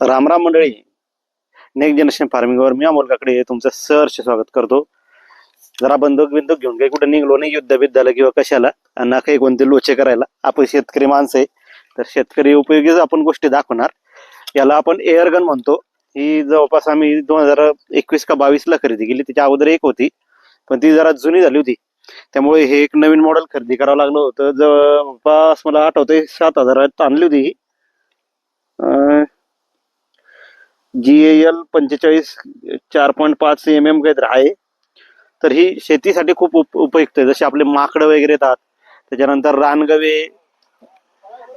रामराम मंडळी. Next generation फार्मिंगवर मी अमोल काकडे तुमचं सहर्ष स्वागत करतो. जरा बंदूक बिंदूक घेऊन काही कुठं निघलो नाही युद्ध बिद्धाला किंवा कशाला ना काही कोणते लोचे करायला. आपण शेतकरी माणसं आहे तर शेतकरी उपयोगीच आपण गोष्टी दाखवणार. याला आपण एअरगन म्हणतो. ही जवळपास आम्ही दोन हजार एकवीस का बावीसला खरेदी केली. त्याच्या अगोदर एक होती पण ती जरा जुनी झाली होती. त्यामुळे हे एक नवीन मॉडेल खरेदी करावं लागलं होतं. जवळपास मला आठवतंय सात हजारात आणली होती ही. जी एल पंचेचाळीस चार पॉईंट पाच एम एम काहीतरी आहे. तर ही शेतीसाठी खूप उप उपयुक्त आहे. जसे आपले माकडं वगैरे येतात त्याच्यानंतर रानगवे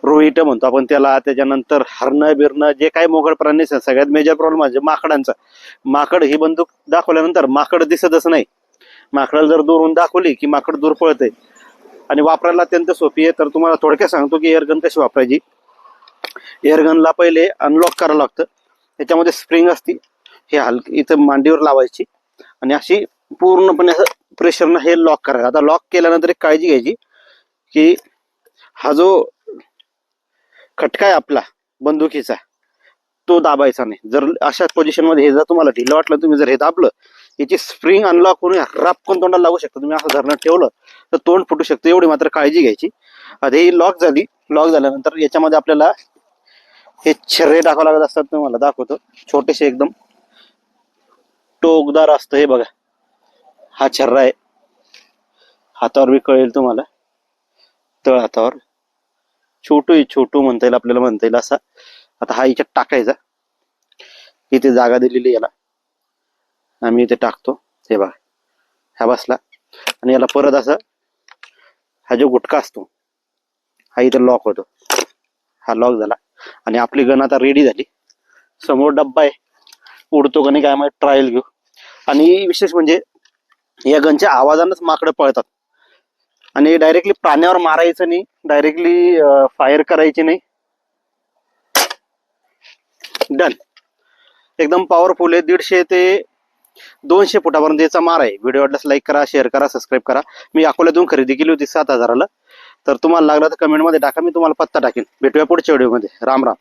रोहिट म्हणतो आपण त्याला. त्याच्यानंतर हरणं बिरणं जे काही मोकळ प्राणी सगळ्यात मेजर प्रॉब्लेम म्हणजे माकडांचा. माकड ही बंदूक दाखवल्यानंतर माकड दिसतच नाही. माकडाला जर दूरहून दाखवली की माकड दूर पळते आणि वापरायला अत्यंत सोपी आहे तर तुम्हाला थोडक्यात सांगतो की एअरगन कशी वापरायची. एअरगनला पहिले अनलॉक करावं लागतं. त्याच्यामध्ये स्प्रिंग असती हे हलकी इथं मांडीवर लावायची. आणि अशी पूर्णपणे असं प्रेशरनं हे लॉक करायचं. आता लॉक केल्यानंतर एक काळजी घ्यायची की हा जो खटका आहे आपला बंदुकीचा तो दाबायचा नाही. जर अशा पोझिशनमध्ये हे जर तुम्हाला ढिलं वाटलं तुम्ही जर हे दाबलं याची स्प्रिंग अनलॉक होऊन रापकून तोंडाला लागू शकतं. तुम्ही असं धरणं ठेवलं तर तोंड फुटू शकतं. एवढी मात्र काळजी घ्यायची. आता ही लॉक झाली. लॉक झाल्यानंतर याच्यामध्ये आपल्याला हे छर्रे टाकावं लागत असतात तुम्हाला दाखवतो. छोटेसे एकदम. टोकदार असतं हे बघा. हा छर्रा आहे. हातावर बी कळेल तुम्हाला. तळ हातावर. छोटू आहे छोटू म्हणता येईल आपल्याला म्हणता येईल असा. आता हा याच्यात टाकायचा. इथे जागा दिलेली याला. आम्ही इथे टाकतो. हे बघा. हा बसला. आणि याला परत असं हा जो गुटका असतो हा इथे लॉक होतो. हा लॉक झाला. आणि आपली गण आता रेडी झाली. समोर डब्बा आहे. उडतो का नाही काय माहिती ट्रायल घेऊ. आणि विशेष म्हणजे या गनच्या आवाजानंच माकडं पळतात. आणि डायरेक्टली प्राण्यावर मारायचं नाही डायरेक्टली फायर करायची नाही. डन एकदम पॉवरफुल आहे. दीडशे ते दोनशे फुटापर्यंत याचा मार आहे. व्हिडिओ वाटल्यास लाईक करा शेअर करा सबस्क्राईब करा. मी अकोल्यातून खरेदी केली होती सात हजाराला. तर तुम्हाला लागला तर कमेंटमध्ये टाका मी तुम्हाला पत्ता टाकेन. भेटूया पुढच्या व्हिडिओमध्ये राम राम.